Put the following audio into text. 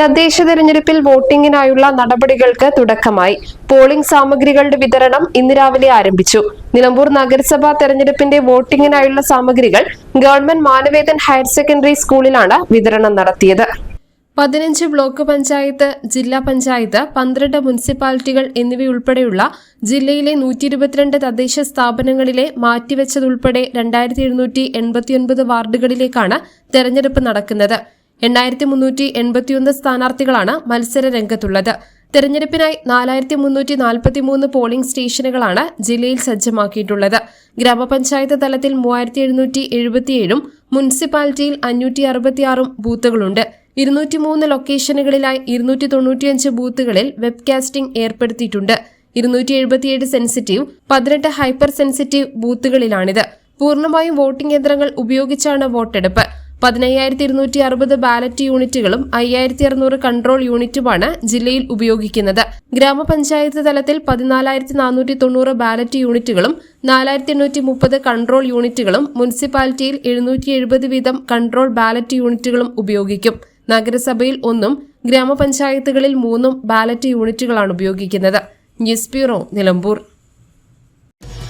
തദ്ദേശ തെരഞ്ഞെടുപ്പിൽ വോട്ടിംഗിനായുള്ള നടപടികൾക്ക് തുടക്കമായി. പോളിംഗ് സാമഗ്രികളുടെ വിതരണം ഇന്ന് രാവിലെ ആരംഭിച്ചു. നിലമ്പൂർ നഗരസഭാ തെരഞ്ഞെടുപ്പിന്റെ വോട്ടിംഗിനായുള്ള സാമഗ്രികൾ ഗവൺമെന്റ് മാനവേദൻ ഹയർ സെക്കൻഡറി സ്കൂളിലാണ് വിതരണം നടത്തിയത്. പതിനഞ്ച് ബ്ലോക്ക് പഞ്ചായത്ത് ജില്ലാ പഞ്ചായത്ത് പന്ത്രണ്ട് മുനിസിപ്പാലിറ്റികൾ എന്നിവയുൾപ്പെടെയുള്ള ജില്ലയിലെ നൂറ്റി ഇരുപത്തിരണ്ട് തദ്ദേശ സ്ഥാപനങ്ങളിലെ മാറ്റിവെച്ചതുൾപ്പെടെ രണ്ടായിരത്തി എഴുന്നൂറ്റി എൺപത്തിയൊൻപത് വാർഡുകളിലേക്കാണ് തെരഞ്ഞെടുപ്പ് നടക്കുന്നത്. എണ്ണായിരത്തി മുന്നൂറ്റി എൺപത്തിയൊന്ന് സ്ഥാനാർത്ഥികളാണ് മത്സര രംഗത്തുള്ളത്. തെരഞ്ഞെടുപ്പിനായി നാലായിരത്തി മുന്നൂറ്റി നാൽപ്പത്തിമൂന്ന് പോളിംഗ് സ്റ്റേഷനുകളാണ് ജില്ലയിൽ സജ്ജമാക്കിയിട്ടുള്ളത്. ഗ്രാമപഞ്ചായത്ത് തലത്തിൽ മൂവായിരത്തി എഴുന്നൂറ്റി എഴുപത്തിയേഴും മുനിസിപ്പാലിറ്റിയിൽ അഞ്ഞൂറ്റി അറുപത്തിയാറും ബൂത്തുകളുണ്ട്. ഇരുന്നൂറ്റിമൂന്ന് ലൊക്കേഷനുകളിലായി ഇരുന്നൂറ്റി തൊണ്ണൂറ്റിയഞ്ച് ബൂത്തുകളിൽ വെബ്കാസ്റ്റിംഗ് ഏർപ്പെടുത്തിയിട്ടുണ്ട്. ഇരുന്നൂറ്റി എഴുപത്തിയേഴ് സെൻസിറ്റീവ് പതിനെട്ട് ഹൈപ്പർ സെൻസിറ്റീവ് ബൂത്തുകളിലാണിത്. പൂർണമായും വോട്ടിംഗ് യന്ത്രങ്ങൾ ഉപയോഗിച്ചാണ് വോട്ടെടുപ്പ്. പതിനയ്യായിരത്തി ഇരുന്നൂറ്റി അറുപത് ബാലറ്റ് യൂണിറ്റുകളും അയ്യായിരത്തി അറുന്നൂറ് കൺട്രോൾ യൂണിറ്റുമാണ് ജില്ലയിൽ ഉപയോഗിക്കുന്നത്. ഗ്രാമപഞ്ചായത്ത് തലത്തിൽ പതിനാലായിരത്തി നാനൂറ്റി തൊണ്ണൂറ് ബാലറ്റ് യൂണിറ്റുകളും നാലായിരത്തി എണ്ണൂറ്റി മുപ്പത് കൺട്രോൾ യൂണിറ്റുകളും മുനിസിപ്പാലിറ്റിയിൽ എഴുന്നൂറ്റി എഴുപത് വീതം കൺട്രോൾ ബാലറ്റ് യൂണിറ്റുകളും ഉപയോഗിക്കും. നഗരസഭയിൽ ഒന്നും ഗ്രാമപഞ്ചായത്തുകളിൽ മൂന്നും ബാലറ്റ് യൂണിറ്റുകളാണ് ഉപയോഗിക്കുന്നത്. News bureau Nilambur.